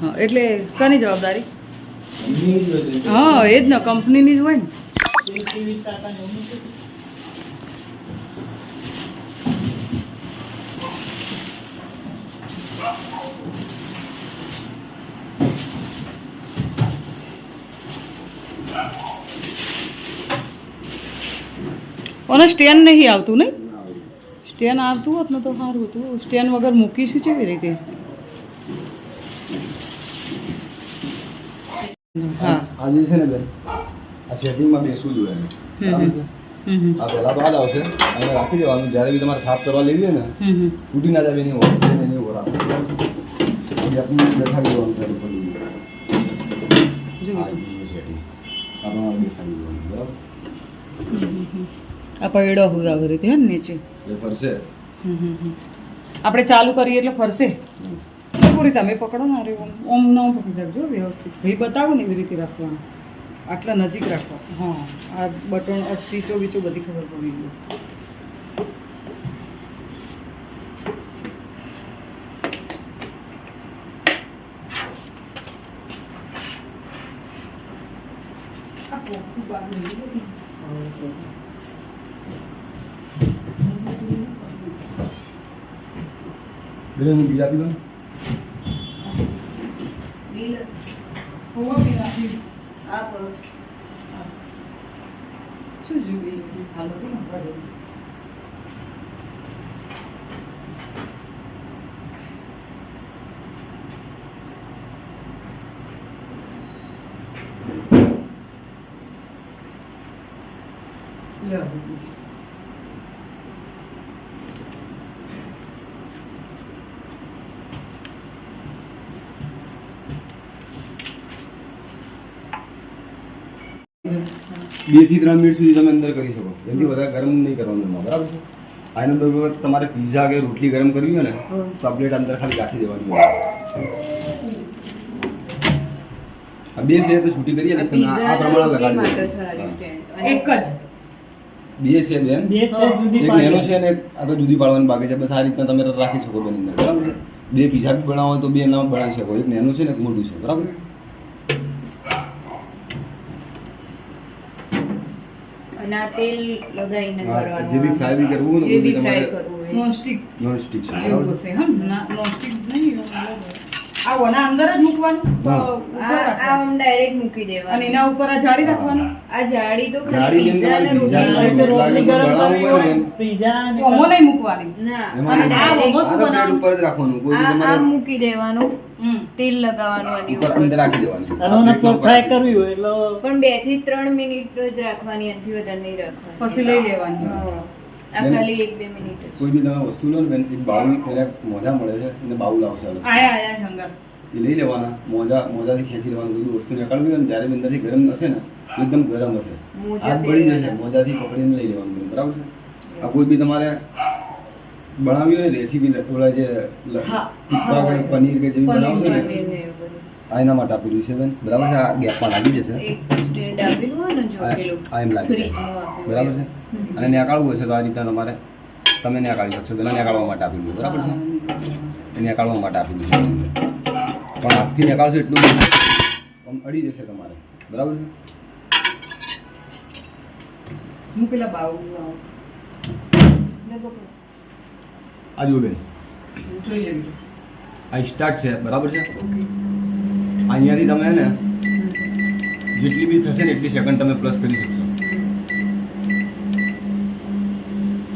હા એટલે કોની જવાબદારી હા એ જ ને કંપનીની જ હોય ને અને સ્ટેન્ડ નહીં આવતું નહીં. સ્ટેન્ડ આવતું હોત ને તો સારું હતું સ્ટેન્ડ વગર મૂકીશું કેવી રીતે હા આ જે છે ને બેન આ સેટિંગમાં બેસવું જોઈએ એને. બરાબર છે હમ હમ આ પહેલા તો આ જ આવશે અને રાખી દેવાનું જ્યારે બી તમારે સાફ કરવા લેવી હોય ને હમ હમ તૂટી ના જાય એની ઓર એની ઓર આપો આપણે બેસાડી દેવાનું છે ઉપર લઈને. જોઈ આ રીતનું setting. આ પ્રમાણે બેસાડી દેવાનું બરાબર આ પૈડો હોય આવી રીતે હે ને નીચે. ફરશે. હમ હમ હમ. આપણે ચાલુ કરીએ એટલે ફરશે. પૂરી તમે પકડો ને અરે ઓમ. ઓમ ન પકડી રાખજો વ્યવસ્થિત. ભાઈ બતાવો ને એવી રીતે રાખવાનું. આટલા નજીક રાખવા. હા આ બટન સીચો બીચો બધી ખબર પડી ગઈ આ પોખું બહાર નીકળી ગયું. બેન બીજ આપી દો ને. હોવા બી રાખી. શું જોઈએ હાલો જવું? બેથી ત્રણ મિનિટ સુધી તમે અંદર કરી શકો. એનાથી વધારે ગરમ નહીં કરવાનું એમાં બરાબર છે? આ અંદર તમારે પીઝા કે રોટલી ગરમ કરવી હોય ને તો આ પ્લેટ અંદર ખાલી રાખી દેવાની હોય. આ બે છે તો છૂટી કરીએ ને તમે આ આ પ્રમાણે લગાડી. એક જ. બે છે બેન. બે છે જુદી એક નેનો છે ને આ તો જુદી પાડવાની બાકી છે. બસ આ રીતના તમે રાખી શકો બેન અંદર બરાબર છે? બે પીઝા બી બનાવો હોય તો બે એના બનાવી શકો. એક નેનું છે ને એક મોટું છે બરાબર આ તેલ લગાવીને કરવાનું જે બી ફ્રાય બી કરવું જે બી ફ્રાય કરવું નોન સ્ટિક છે બરાબર? છે હમ ના નોનસ્ટિક નહીં આ ઓના અંદર જ મૂકવાનું? આ આમ ડાયરેક્ટ મૂકી અને એના ઉપર આ જાળી રાખવાની? આ જાડી તો ખાલી પીઝા ને રોટલી ને ગરમ કરવી હોય પીઝા ને ઓમો નહીં મૂકવાની. ના આ ઓમો શું બનાવવાનું? ઉપર જ રાખવાનું આ આમ મૂકી દેવાનું. તેલ લગાવવાનું આની ઉપર અંદર રાખી દેવાનું. અને ફ્રાય કરવી હોય એટલે પણ બેથી ત્રણ મિનિટ જ રાખવાની એનાથી વધારે નહીં રાખવાની. પછી લઈ લેવાની. આ ખાલી એક બે મિનિટ કોઈ બી તમે વસ્તુ લો ને બેન એક બાઉલ એને મોજા મળે છે એને બાઉલ આવશે આયા આયા હંગાર એ લઈ લેવાના મોજા મોજાથી ખેંચી લેવાનું કોઈ વસ્તુ નીકળવી હોય ને જ્યારે અંદરથી ગરમ હશે ને એકદમ ગરમ હશે. હાથ બળી જશે. મોજાથી પકડીને લઈ લેવાનું બરાબર છે? આ કોઈ બી તમારે બનાવી હોય ને રેસીપી ઓલા જે. ટિક્કા કે પનીર કે જેવી બનાવશો ને. આ એના માટે આપેલું છે બેન. બરાબર છે? આ ગેપમાં લાગી જશે. હોય આ એમ લાગી જશે બરાબર છે? અને નેકાળવું હશે તો આ રીતના તમારે તમે નેકાળી શકશો. પેલા નેકાળવા માટે આપી દીધું બરાબર છે? એ નેકાળવા માટે આપી દીધું પણ હાથથી નેકાળશો એટલું પણ આમ અડી જશે તમારે. બરાબર છે? હું પેલા લાવું. આ જુઓ બેન આ સ્ટાર્ટ છે બરાબર છે? અહીંયાથી તમે ને જેટલી બી થશે ને એટલી સેકન્ડ તમે પ્લસ કરી શકશો.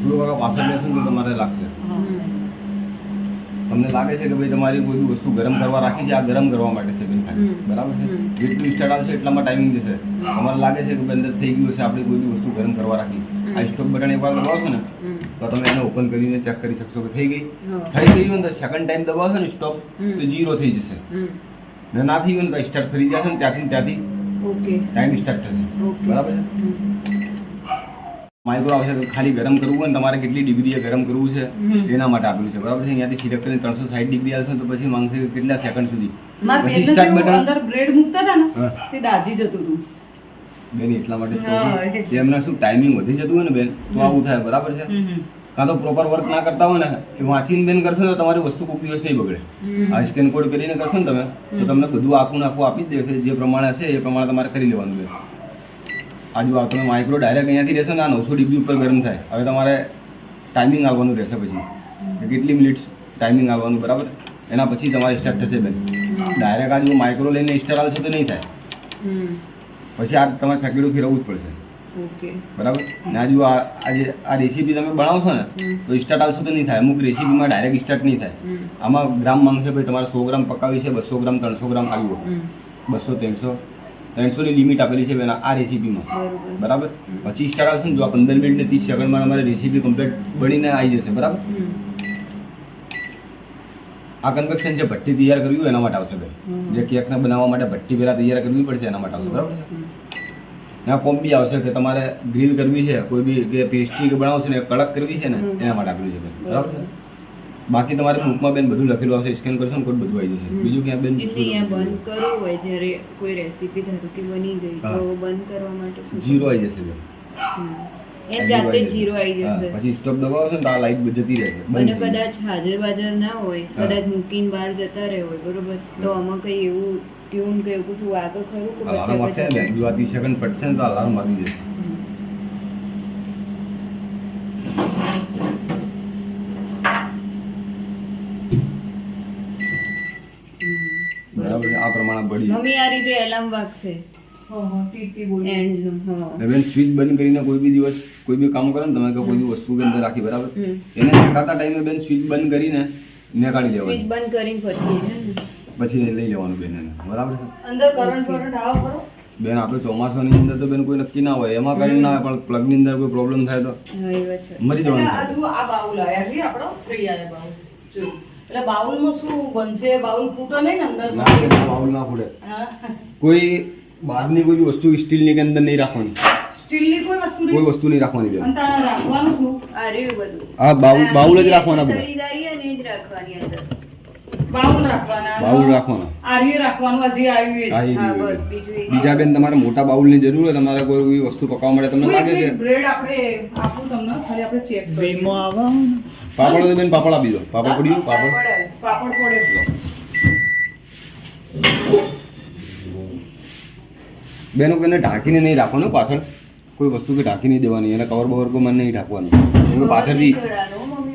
થોડું કાકા પાછળ લેશો તો તમારે લાગશે. તમને લાગે છે કે ભાઈ તમારી કોઈ બી વસ્તુ ગરમ કરવા રાખી છે આ ગરમ કરવા માટે છે બેન ખાલી. બરાબર છે. જેટલું સ્ટાર્ટ આવશે એટલામાં ટાઈમિંગ જશે. તમારે લાગે છે કે અંદર થઈ ગયું છે આપણે કોઈ બી વસ્તુ ગરમ કરવા રાખી. આ સ્ટોપ બટન એકવાર દબાવશો ને. તો તમે એને ઓપન કરીને ચેક કરી શકશો કે થઈ ગઈ. થઈ ગઈ હોય તો સેકન્ડ ટાઈમ દબાવશો ને સ્ટોપ તો જીરો થઈ જશે. ને ના થઈ ગયું તો સ્ટાર્ટ ફરી જશે ને ત્યાંથી ત્યાંથી. ટાઈમ સ્ટાર્ટ થશે. બરાબર છે? માઇક્રો આવશે ખાલી ગરમ કરવું હોય ને તમારે કેટલી ડિગ્રીએ ગરમ કરવું છે એના માટે આપેલું છે. બરાબર છે? અહીંયાથી સિલેક્ટ કરીને ત્રણસો સાઠ ડિગ્રી આવશે તો પછી માંગશે કેટલા સેકન્ડ સુધી. પછી સ્ટાર્ટ બટન અંદર બ્રેડ મૂકતા હતા ને તે દાજી જતું હતું. બેન એટલા માટે એમને શું ટાઈમિંગ વધી જતું હોય ને બેન તો આવું થાય બરાબર છે. કાં તો પ્રોપર વર્ક ના કરતા હોય ને એ વાંચીને બેન કરશો ને તો તમારી વસ્તુ કોઈ દિવસ નહીં બગડે. આ સ્કેન કોડ કરીને કરશો ને તમે તો તમને બધું આખું નાખું આપી જ દેશે જે પ્રમાણે હશે એ પ્રમાણે તમારે કરી લેવાનું બેન. આજુ આ તમે માઇક્રો ડાયરેક્ટ અહીંયાથી રહેશો ને આ નવસો ડિગ્રી ઉપર ગરમ થાય. હવે તમારે ટાઈમિંગ આવવાનું રહેશે પછી. કેટલી મિનિટ ટાઈમિંગ આવવાનું બરાબર? એના પછી તમારે સ્ટાર્ટ થશે બેન. ડાયરેક્ટ આજુ માઇક્રો લઈને સ્ટાર્ટ આવશે તો નહીં થાય. પછી આ તમારે છકીડું ફેરવવું જ પડશે. ઓકે. બરાબર? ને આ આજે આ રેસીપી તમે બનાવશો ને તો સ્ટાર્ટ આવશો તો નહીં થાય. અમુક રેસીપીમાં ડાયરેક્ટ સ્ટાર્ટ નહીં થાય. આમાં ગ્રામ માંગશે ભાઈ તમારે સો ગ્રામ પકાવી છે બસો ગ્રામ ત્રણસો ગ્રામ આવ્યો બસો ત્રણસો ત્રણસોની લિમિટ આપેલી છે બેના આ રેસીપીમાં બરાબર. પછી સ્ટાર્ટ આવશે ને જો આ પંદર મિનિટ ને ત્રીસ સેકન્ડમાં તમારે રેસીપી કમ્પ્લીટ બનીને આવી જશે. બરાબર? આ કન્વેક્શન છે ભઠ્ઠી તૈયાર કરવી હોય એના માટે આવશે બેન. જે કેકને બનાવવા માટે ભઠ્ઠી પહેલાં તૈયાર કરવી પડશે એના માટે આવશે બરાબર? ને આ કોમ્બી આવશે કે તમારે ગ્રીલ કરવી છે કોઈ બી કે પેસ્ટ્રી કે બનાવશે ને કડક કરવી છે ને એના માટે આપેલું છે બેન બરાબર. બાકી તમારે બુકમાં બેન બધું લખેલું આવશે સ્કેન કરશો ને કોઈ બધું આવી જશે. બીજું ક્યાં બેન? અહીંયા બંધ કરવું હોય જ્યારે કોઈ રેસીપી ધારો કે બની ગઈ તો બંધ કરવા માટે જીરો આવી જશે બેન. એ જાતે જીરો આવી જશે. પછી સ્ટોપ દબાવશો તો આ લાઈટ જતી રહેશે અને કદાચ હાજર બાજર ના હોય કદાચ મૂકીને બહાર જતા રહે હોય બરોબર? તો આમાં કઈ એવું ટ્યુન કે એવું કશું વાગે ખરું કે અલાર્મ વાગશે ને? બેન જો આ ત્રીસ સેકન્ડ પડશે ને તો અલાર્મ વાગી જશે. બરાબર આ પ્રમાણે બળી. મમ્મી આ રીતે એલાર્મ વાગશે. ને બેન સ્વિચ બંધ કરીને કોઈ બી દિવસ કોઈ બી કામ કરો ને તમે કોઈ બી વસ્તુ અંદર રાખી બરાબર? એને નીકાળતા ટાઈમે બેન સ્વિચ બંધ કરીને નીકાળી સ્વિચ બંધ કરીને પછી પછી લઈ લેવાનું બેન એને. બરાબર છે? અંદર કરંટ કરંટ આવો ખરો બેન આપણે ચોમાસાની અંદર તો બેન કોઈ નક્કી ના હોય. એમાં કરી ના હોય પણ પ્લગની અંદર કોઈ પ્રોબ્લેમ થાય તો મરી જવાનું આ બાઉલ આયા છે આપણો ફ્રી આયા બાઉલ. એટલે બાઉલમાં શું બનશે? બાઉલ ફૂટો નહીં ને અંદર? ના બાઉલ ના ફૂટે. કોઈ બહારની કોઈ વસ્તુ સ્ટીલની કે અંદર નહીં રાખવાની. સ્ટીલની કોઈ વસ્તુ કોઈ નહીં વસ્તુ નહીં રાખવાની શું? આ રહ્યું બધું. આ બાઉલ બાઉલ જ રાખવાના બધા. ખરીદારી અને જ રાખવાની અંદર. બાઉલ રાખવાના. બાઉલ રાખવાના. આર્ય રાખવાનું આ આવ્યું હા, એ હા રહ્યું. બસ બીજું બીજા બેન તમારે મોટા બાઉલની જરૂર હોય તમારે કોઈ બી વસ્તુ પકાવવા માટે તમને લાગે કે એક બ્રેડ આપણે આપું તમને ખાલી આપણે ચેક વીમો આવે. પાપડ તો બેન પાપડ આપી દો. પાપડ પડ્યું પાપડ પાપડ. પડે. બેનો કોઈને ઢાંકીને નહીં રાખવાનું પાછળ કોઈ વસ્તુ કે ઢાંકી નહીં દેવાની એને કવર બવર કોઈ મને નહીં ઢાંકવાનું કે પાછળથી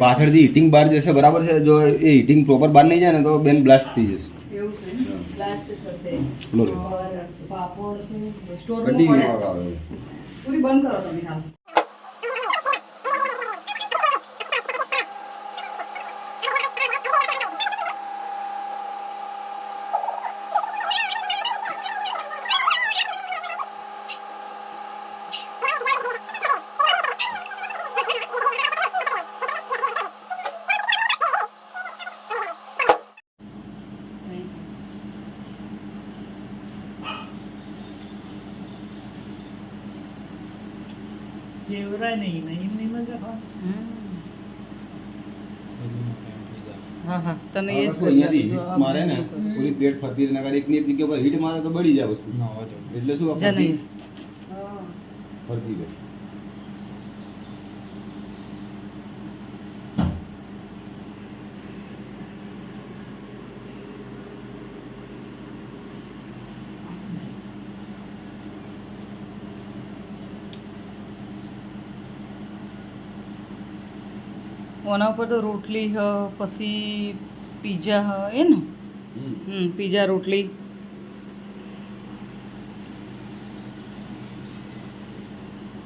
પાછળથી હીટિંગ બહાર જશે બરાબર છે? જો એ હીટિંગ પ્રોપર બહાર નહીં જાય ને તો બેન બ્લાસ્ટ થઈ જશે. એવું છે? ને? Blast થશે. લો લો. બરાબર. પાપડ સ્ટોર Continue આવે. પૂરી બંધ કરો તમે હાલ જેવરાય નહીં નહીં નહીં મજા આવે. હા હા તને એ જ મારે ને પૂરી પ્લેટ ફરતી રહે નકર એકની એક જગ્યા પર હીટ મારે તો બળી જાય વસ્તુ. એટલે શું. ફરતી રહે ઓના ઉપર તો રોટલી હ પછી પીઝા હ એ ને? હમ. પીઝા રોટલી.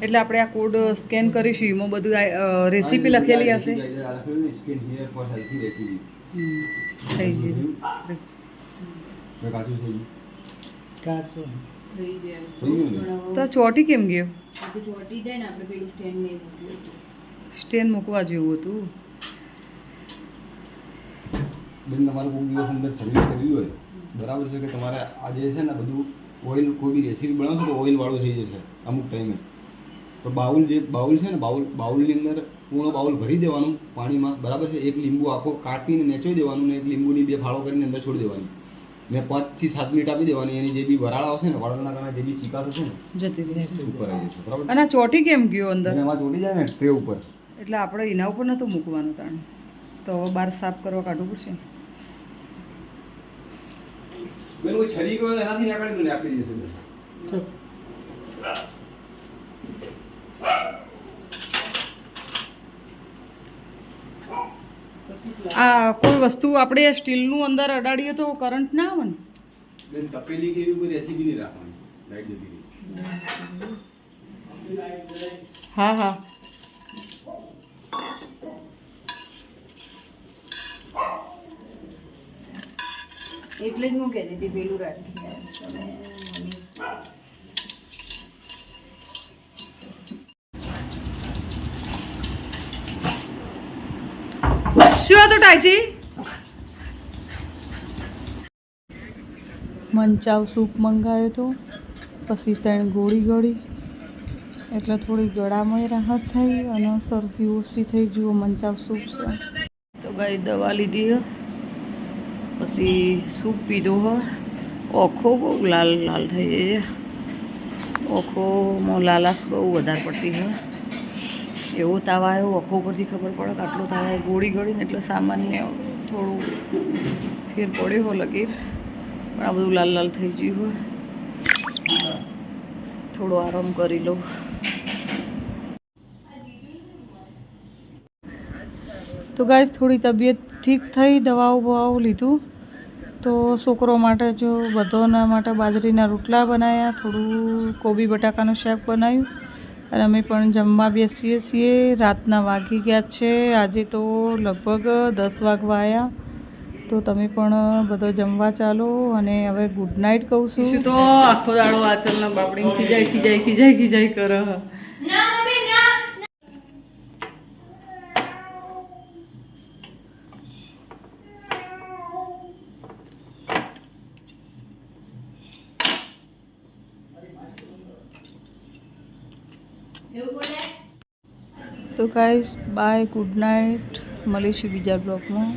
એટલે આપણે આ કોડ સ્કેન કરીશું એમાં બધું રેસીપી લખેલી હશે? તો ચોટી કેમ ગયો? ચોટી જાય ને આપણે પેલું સ્ટેન્ડ નહીં. સ્ટેન્ડ મૂકવા જેવું હતું. બેન તમારે કોઈ દિવસ અંદર સર્વિસ કરવી હોય. બરાબર છે કે તમારે આ જે છે ને બધું ઓઇલ કોઈ બી રેસીપી બનાવશો તો ઓઇલવાળું થઈ જશે અમુક ટાઈમે તો બાઉલ જે બાઉલ છે ને બાઉલ બાઉલની અંદર પૂર્ણ બાઉલ ભરી દેવાનું પાણીમાં. બરાબર છે? એક લીંબુ આખો કાપીને નેચોઈ દેવાનું ને એક લીંબુની બે ફાળો કરીને અંદર છોડી દેવાની. ને પાંચથી સાત મિનિટ આપી દેવાની. એની જે બી વરાળ આવશે ને વરાળના કારણે જે બી ચીકાશ હશે ને જતી ઉપર આવી જશે. બરાબર અને ચોટી કેમ ગયો અંદર? એમાં ચોટી જાય ને ટ્રે ઉપર. એટલે આપણે એના ઉપર નહોતું મૂકવાનું તાણ. તો હવે બહાર સાફ કરવા કાઢવું પડશે. આ કોઈ વસ્તુ આપણે સ્ટીલનું અંદર અડાડીએ તો કરંટ ના આવે ને? બેન તપેલી કે એવી કોઈ રેસીપી નહીં રાખવાની. લાઈટ જતી હા હા. એટલે જ હું કહેતી હતી પેલું રાખી તમે મમ્મી. શું હતું ટાઈસી? મંચાવ સૂપ મંગાવ્યો હતો પછી ત્રણ ગોળી ગળી. એટલે થોડી ગળામાં રાહત થઈ અને શરદી ઓછી થઈ જુઓ મંચાવ સૂપ છે. તો ગાય દવા લીધી હે. પછી સૂપ પીધો હે. ઓખો બહુ લાલ લાલ થઈ જાય ઓખોમાં લાલાશ બહુ વધારે પડતી હોય. એવો તાવ આવ્યો, ઓખો ઉપરથી ખબર પડે કે આટલો તાવ આવ્યો. ગોળી ગળીને એટલે સામાન્ય થોડું ફેર પડ્યો હો લગીર. પણ આ બધું લાલ લાલ થઈ ગયું હોય. થોડો આરામ કરી લઉં. તો ગાય થોડી તબિયત ઠીક થઈ દવાઓ બવાઓ લીધું. તો છોકરો માટે જો બધોના માટે બાજરીના રોટલા બનાવ્યા થોડું કોબી બટાકાનું શાક બનાવ્યું અને અમે પણ જમવા બેસીએ છીએ. રાતના વાગી ગયા છે. આજે તો લગભગ દસ વાગવા આવ્યા તો તમે પણ બધો જમવા ચાલો અને હવે ગુડ નાઇટ કહું છું. તો આખો દાડો આચલના બાપડી ખીજાય ખીજાય ખીજાય ખીજાય કરે. ગાઈઝ બાય ગુડ નાઇટ મળીશું બીજા બ્લોગમાં